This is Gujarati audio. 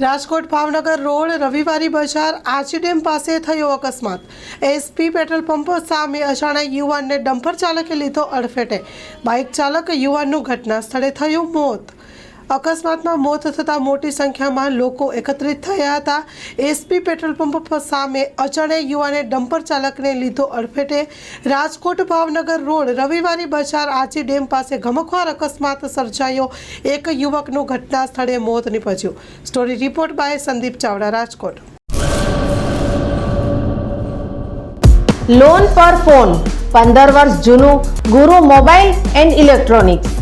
રાજકોટ ભાવનગર રોડ, રવિવારી બજાર આજી ડેમ પાસે થયો અકસ્માત. એસપી પેટ્રોલ પંપ સામે અજાણ્યા યુવાનને ડમ્પર ચાલકે લીધો અડફેટે. બાઇક ચાલક યુવાનનું ઘટના સ્થળે થયું મોત. અકસ્માતમાં મોત થતાં મોટી સંખ્યામાં લોકો એકત્રિત થયા હતા. એસપી પેટ્રોલ પંપ સામે અજાણ્યા યુવાને ડમ્પર ચાલકને લીધો અડફેટે. રાજકોટ ભાવનગર રોડ રવિવારી બજાર આજી ડેમ પાસે ઘમખવાર અકસ્માત સર્જાયો. એક યુવકનું ઘટના સ્થળે મોત નીપજ્યું. Story report by Sandeep Chavda, Rajkot. Loan પર ફોન પંદર વર્ષ જૂનું ગુરુ મોબાઈલ એન્ડ ઇલેક્ટ્રોનિક્સ.